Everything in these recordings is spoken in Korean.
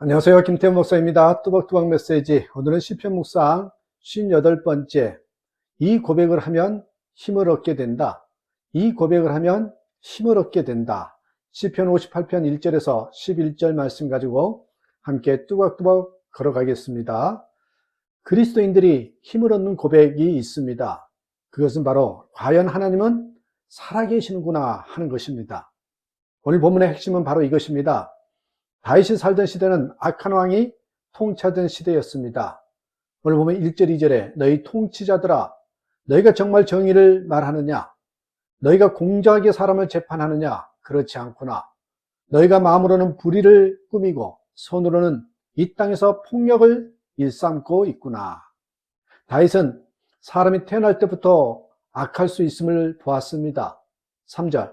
안녕하세요. 김태현 목사입니다. 뚜벅뚜벅 메시지. 오늘은 시편 묵상 58번째. 이 고백을 하면 힘을 얻게 된다. 이 고백을 하면 힘을 얻게 된다. 시편 58편 1절에서 11절 말씀 가지고 함께 뚜벅뚜벅 걸어가겠습니다. 그리스도인들이 힘을 얻는 고백이 있습니다. 그것은 바로 과연 하나님은 살아계시는구나 하는 것입니다. 오늘 본문의 핵심은 바로 이것입니다. 다윗이 살던 시대는 악한 왕이 통치하던 시대였습니다. 오늘 보면 1절, 2절에 너희 통치자들아 너희가 정말 정의를 말하느냐? 너희가 공정하게 사람을 재판하느냐? 그렇지 않구나. 너희가 마음으로는 불의를 꾸미고 손으로는 이 땅에서 폭력을 일삼고 있구나. 다윗은 사람이 태어날 때부터 악할 수 있음을 보았습니다. 3절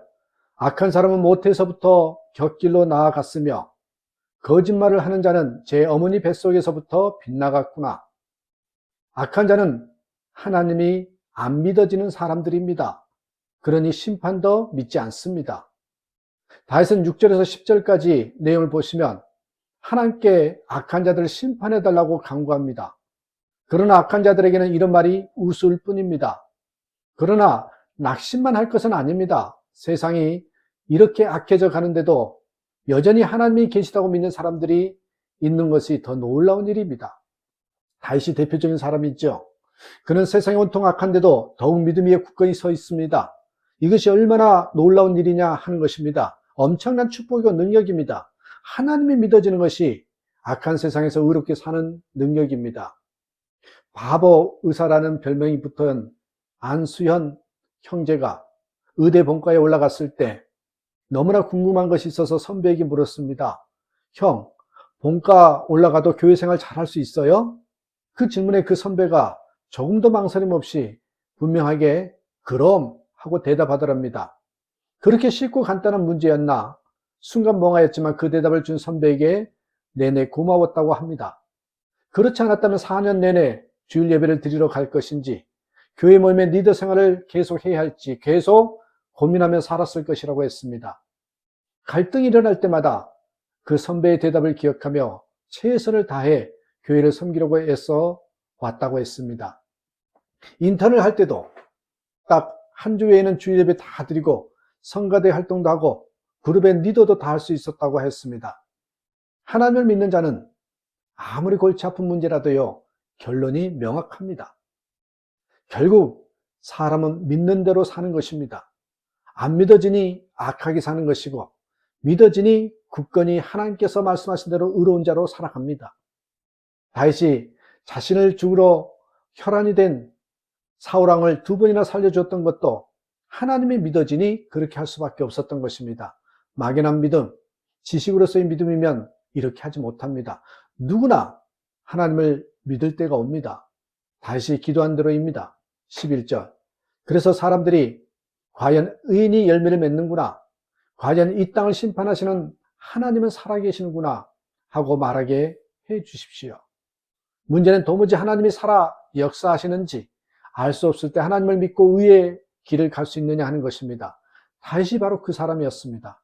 악한 사람은 모태에서부터 곁길로 나아갔으며 거짓말을 하는 자는 제 어머니 뱃속에서부터 빗나갔구나. 악한 자는 하나님이 안 믿어지는 사람들입니다. 그러니 심판도 믿지 않습니다. 다윗은 6절에서 10절까지 내용을 보시면 하나님께 악한 자들을 심판해 달라고 강구합니다. 그러나 악한 자들에게는 이런 말이 우스울 뿐입니다. 그러나 낙심만 할 것은 아닙니다. 세상이 이렇게 악해져 가는데도 여전히 하나님이 계시다고 믿는 사람들이 있는 것이 더 놀라운 일입니다. 다윗이 대표적인 사람이죠. 그는 세상이 온통 악한데도 더욱 믿음 위에 굳건히 서 있습니다. 이것이 얼마나 놀라운 일이냐 하는 것입니다. 엄청난 축복이고 능력입니다. 하나님이 믿어지는 것이 악한 세상에서 의롭게 사는 능력입니다. 바보 의사라는 별명이 붙은 안수현 형제가 의대 본과에 올라갔을 때 너무나 궁금한 것이 있어서 선배에게 물었습니다. 형, 본과 올라가도 교회 생활 잘할 수 있어요? 그 질문에 그 선배가 조금도 망설임 없이 분명하게 그럼 하고 대답하더랍니다. 그렇게 쉽고 간단한 문제였나 순간 멍하였지만 그 대답을 준 선배에게 내내 고마웠다고 합니다. 그렇지 않았다면 4년 내내 주일 예배를 드리러 갈 것인지 교회 모임의 리더 생활을 계속 해야 할지 계속 고민하며 살았을 것이라고 했습니다. 갈등이 일어날 때마다 그 선배의 대답을 기억하며 최선을 다해 교회를 섬기려고 애써 왔다고 했습니다. 인턴을 할 때도 딱 한주 외에는 주일 예배 다 드리고 성가대 활동도 하고 그룹의 리더도 다 할 수 있었다고 했습니다. 하나님을 믿는 자는 아무리 골치 아픈 문제라도요, 결론이 명확합니다. 결국 사람은 믿는 대로 사는 것입니다. 안 믿어지니 악하게 사는 것이고, 믿어지니 굳건히 하나님께서 말씀하신 대로 의로운 자로 살아갑니다. 다윗이 자신을 죽으러 혈안이 된 사울왕을 두 번이나 살려주었던 것도 하나님이 믿어지니 그렇게 할 수밖에 없었던 것입니다. 막연한 믿음, 지식으로서의 믿음이면 이렇게 하지 못합니다. 누구나 하나님을 믿을 때가 옵니다. 다시 기도한 대로입니다. 11절. 그래서 사람들이 과연 의인이 열매를 맺는구나. 과연 이 땅을 심판하시는 하나님은 살아계시는구나. 하고 말하게 해 주십시오. 문제는 도무지 하나님이 살아 역사하시는지 알 수 없을 때 하나님을 믿고 의의 길을 갈 수 있느냐 하는 것입니다. 다시 바로 그 사람이었습니다.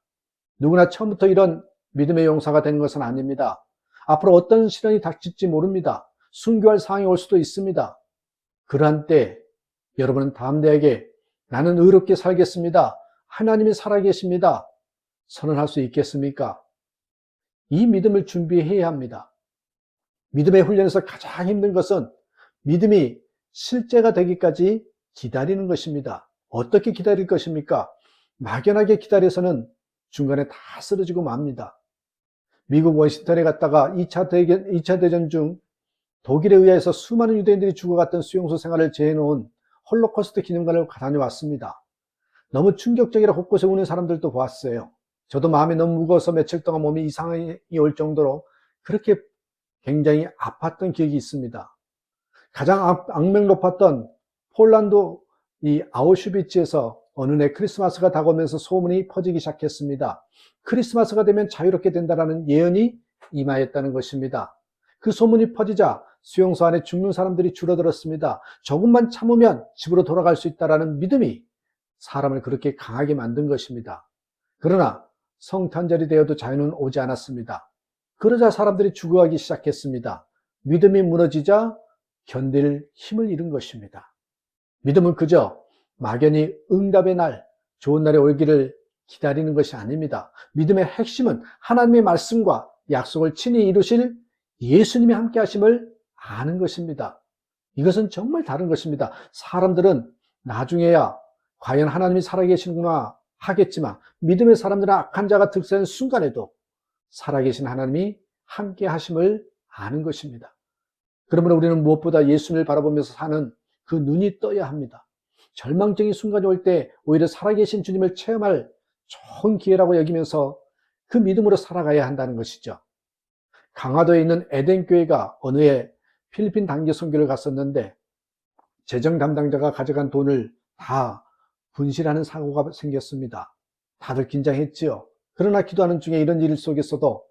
누구나 처음부터 이런 믿음의 용사가 된 것은 아닙니다. 앞으로 어떤 시련이 닥칠지 모릅니다. 순교할 상황이 올 수도 있습니다. 그러한 때 여러분은 담대하게 나는 의롭게 살겠습니다. 하나님이 살아계십니다. 선언할 수 있겠습니까? 이 믿음을 준비해야 합니다. 믿음의 훈련에서 가장 힘든 것은 믿음이 실제가 되기까지 기다리는 것입니다. 어떻게 기다릴 것입니까? 막연하게 기다려서는 중간에 다 쓰러지고 맙니다. 미국 워싱턴에 갔다가 2차 대전, 2차 대전 중 독일에 의해서 수많은 유대인들이 죽어갔던 수용소 생활을 재해놓은 홀로코스트 기념관을 다녀왔습니다. 너무 충격적이라 곳곳에 우는 사람들도 보았어요. 저도 마음이 너무 무거워서 며칠 동안 몸이 이상이 올 정도로 그렇게 굉장히 아팠던 기억이 있습니다. 가장 악명 높았던 폴란드 이 아우슈비츠에서 어느 날 크리스마스가 다가오면서 소문이 퍼지기 시작했습니다. 크리스마스가 되면 자유롭게 된다라는 예언이 임하였다는 것입니다. 그 소문이 퍼지자 수용소 안에 죽는 사람들이 줄어들었습니다. 조금만 참으면 집으로 돌아갈 수 있다라는 믿음이 사람을 그렇게 강하게 만든 것입니다. 그러나 성탄절이 되어도 자유는 오지 않았습니다. 그러자 사람들이 죽어가기 시작했습니다. 믿음이 무너지자 견딜 힘을 잃은 것입니다. 믿음은 그저 막연히 응답의 날, 좋은 날이 오기를 기다리는 것이 아닙니다. 믿음의 핵심은 하나님의 말씀과 약속을 친히 이루실 예수님이 함께 하심을 아는 것입니다. 이것은 정말 다른 것입니다. 사람들은 나중에야 과연 하나님이 살아계시는구나 하겠지만 믿음의 사람들은 악한 자가 득세한 순간에도 살아계신 하나님이 함께 하심을 아는 것입니다. 그러므로 우리는 무엇보다 예수님을 바라보면서 사는 그 눈이 떠야 합니다. 절망적인 순간이 올 때 오히려 살아계신 주님을 체험할 좋은 기회라고 여기면서 그 믿음으로 살아가야 한다는 것이죠. 강화도에 있는 에덴교회가 어느 해 필리핀 단기 선교를 갔었는데 재정 담당자가 가져간 돈을 다 분실하는 사고가 생겼습니다. 다들 긴장했지요. 그러나 기도하는 중에 이런 일 속에서도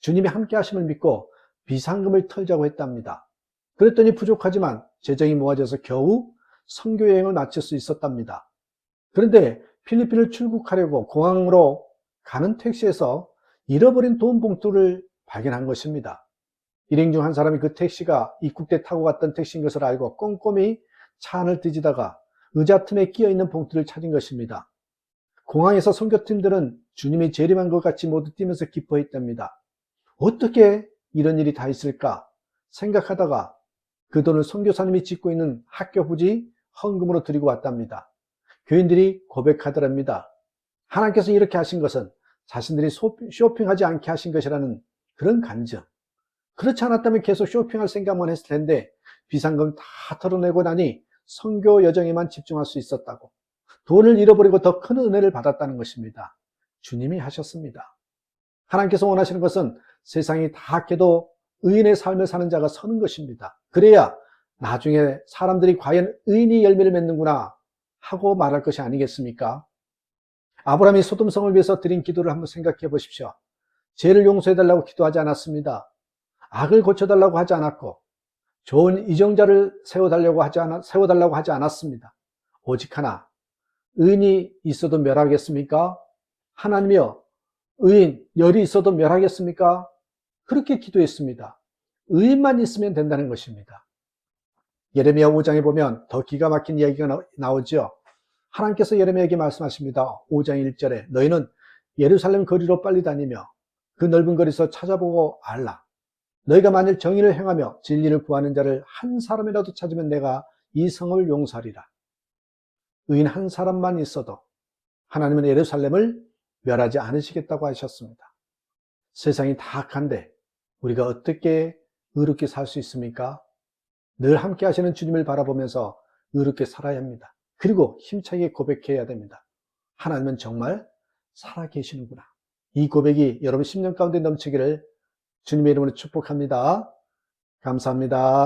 주님이 함께 하심을 믿고 비상금을 털자고 했답니다. 그랬더니 부족하지만 재정이 모아져서 겨우 선교 여행을 마칠 수 있었답니다. 그런데 필리핀을 출국하려고 공항으로 가는 택시에서 잃어버린 돈 봉투를 발견한 것입니다. 일행 중 한 사람이 그 택시가 입국대 타고 갔던 택시인 것을 알고 꼼꼼히 차 안을 뒤지다가 의자 틈에 끼어 있는 봉투를 찾은 것입니다. 공항에서 선교팀들은 주님이 재림한 것 같이 모두 뛰면서 기뻐했답니다. 어떻게 이런 일이 다 있을까 생각하다가 그 돈을 선교사님이 짓고 있는 학교 부지 헌금으로 드리고 왔답니다. 교인들이 고백하더랍니다. 하나님께서 이렇게 하신 것은 자신들이 쇼핑하지 않게 하신 것이라는 그런 간증. 그렇지 않았다면 계속 쇼핑할 생각만 했을 텐데 비상금 다 털어내고 나니 선교 여정에만 집중할 수 있었다고. 돈을 잃어버리고 더 큰 은혜를 받았다는 것입니다. 주님이 하셨습니다. 하나님께서 원하시는 것은 세상이 다 악해도 의인의 삶을 사는 자가 서는 것입니다. 그래야 나중에 사람들이 과연 의인이 열매를 맺는구나 하고 말할 것이 아니겠습니까? 아브라함이 소돔성을 위해서 드린 기도를 한번 생각해 보십시오. 죄를 용서해달라고 기도하지 않았습니다. 악을 고쳐달라고 하지 않았고, 좋은 이정자를 세워달라고 하지, 않, 세워달라고 하지 않았습니다. 오직 하나, 의인이 있어도 멸하겠습니까? 하나님이여, 의인, 열이 있어도 멸하겠습니까? 그렇게 기도했습니다. 의인만 있으면 된다는 것입니다. 예레미야 5장에 보면 더 기가 막힌 이야기가 나오죠. 하나님께서 예레미야에게 말씀하십니다. 5장 1절에 너희는 예루살렘 거리로 빨리 다니며 그 넓은 거리에서 찾아보고 알라. 너희가 만일 정의를 행하며 진리를 구하는 자를 한 사람이라도 찾으면 내가 이 성을 용서하리라. 의인 한 사람만 있어도 하나님은 예루살렘을 멸하지 않으시겠다고 하셨습니다. 세상이 다 악한데 우리가 어떻게 의롭게 살 수 있습니까? 늘 함께 하시는 주님을 바라보면서 의롭게 살아야 합니다. 그리고 힘차게 고백해야 됩니다. 하나님은 정말 살아계시는구나. 이 고백이 여러분 10년 가운데 넘치기를 주님의 이름으로 축복합니다. 감사합니다.